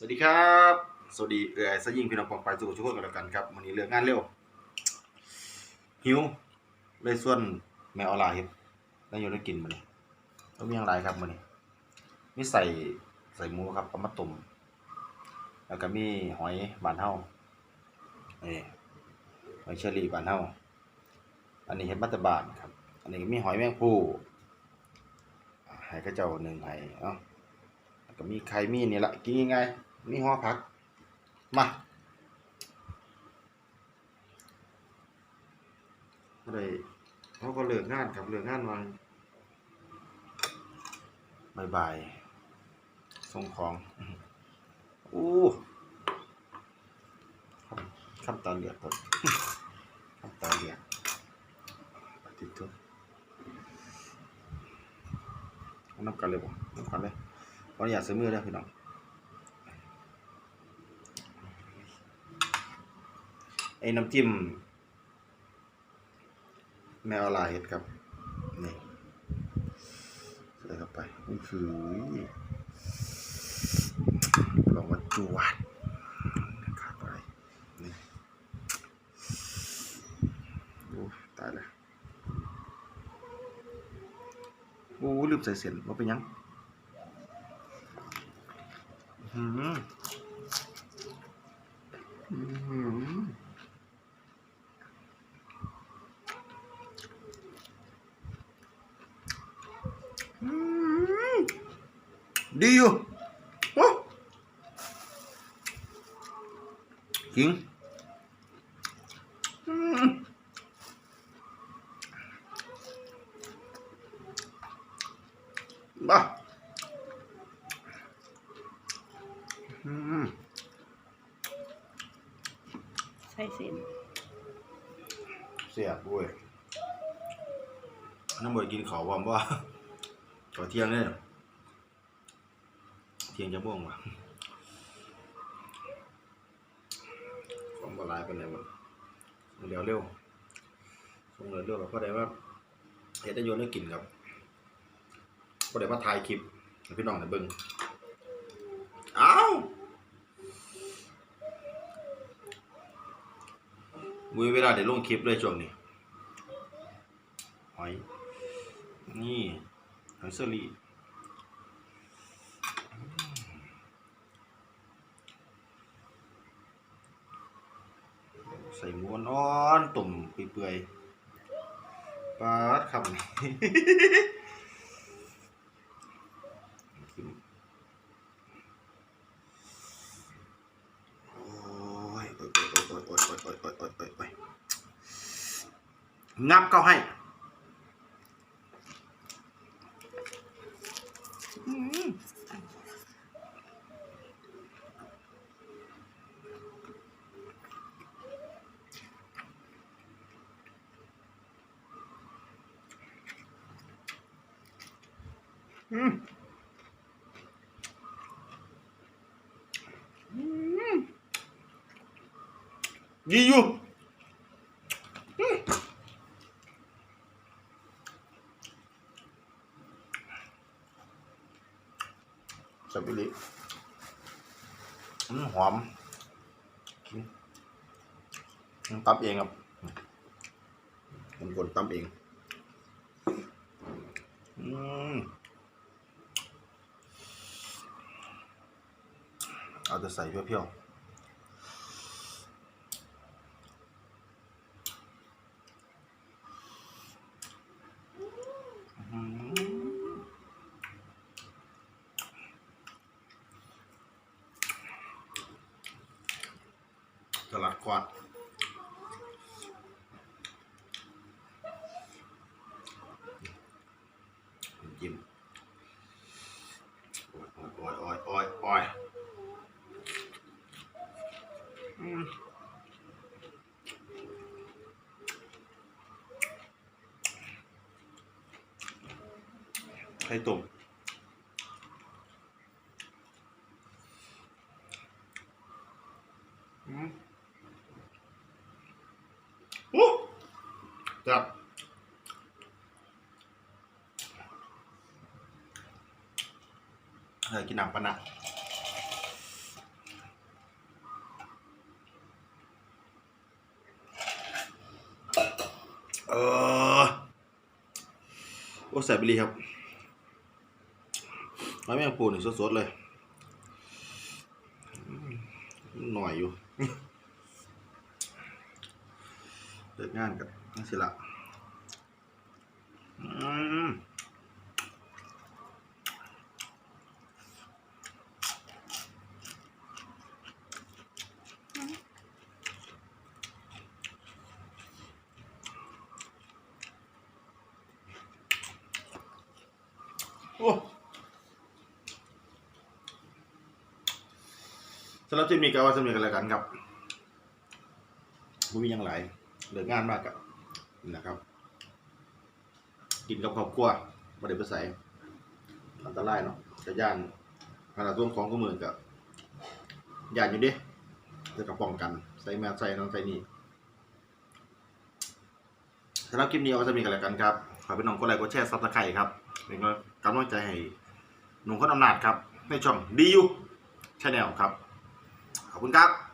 สวัสดีครับ สวัสดีเอ่ยสยิงพี่น้องปองไปสู่ทุกคนกันแล้วกันครับวันนี้เลือกงานเร็วหิวเลยส่วนแมวออนไลน์เฮ็ดแล้วอยู่ได้กินมื้อนี้แล้วมีอย่างไรครับมื้อนี้มีใส่ใส่หมูครับเอามาต้มแล้วก็มีหอยบานเฮานี่หอยเชอรี่บานเฮาอันนี้เฮ็ดมาแตบานครับ อันนี้มีหอยแมงภู่อ่าให้เขาเจ้าหนึ่งหาะแล้วก็มีไข่มีนี่ละกินง่ายๆ มีหัวผัก มาก็เลยเขาก็เลิกงานครับเลิกงานวันบายบายส่งของ อู้คำคำตาเหลือกครับคำตาเหลือกปฏิทุกเอาน้ำกันเลยบ่น้ำกันเลยขออนุญาตซื้อมือได้พี่น้อง ไอ้น้ำจิ้ม แมวลายเห็ดครับ นี่ใส่เข้าไปนี่คือลองมาจวดขาดอะไรนี่โอ้ตายแล้วโอ้ลืมใส่เสียนว่าเป็นยังอืมอืม đi vô. Chiến ba. Say xỉn xỉa vui à, nó mời กินเขาบ่บ่ขอเที่ยงเนี่ย สียงจะม่วงว่ะของบหลายเป็นไรมันเร็วเร็วส่งเร็วเร็วแบบเพอได้ว่าเห็ดได้โยนได้กลิ่นครับเพอได้ว่าถ่ายคลิปพี่น้องได้เบิ่งอ้าวมือเวลาได้ลงคลิปเลยช่วงนี้หอยนี่หอยเซอรี่ ใส่หม้วนอ้อนตุ่มเปื่อยๆปาดครับนี่โอ้ยโอ้ย ดีอยู่อืมสับปะรดหอมกินอืมตำเองครับผมคนตำเอง อืม เอาแต่ใส่เพียวๆตลาดควาด ใข่ต้มโอ้จับเฮ้ยกินหนังปะนะเออโอ้แสบไปเลยครับ ร้อยแมงปูนี่สดๆเลย หน่อยอยู่เลิกงานกับนั่นสิละอืม สำหรับที่มีก็ว่าจะมีกันแล้วกันครับผมมีอย่างไรเหลิกงานมากกับนะครับ กินกับครอบครัวบ่ได้ไปใส่อันตรายเนาะจะย่านขนาดตัวของก็เหมือนกับย่านอยู่เดิจะกับป้องกัน ใส่แมสใส่นั่นใส่นี่สำหรับคลิปนี้เอาไว้จะมีกันแล้วกันครับขอเป็นน้องกดไลค์กดแชร์ซับสไครต์ครับเป็นกำลังใจให้หนุ่มคนอำนาจครับ ในช่องดีอยู่ชาแนลครับขอบคุณครับ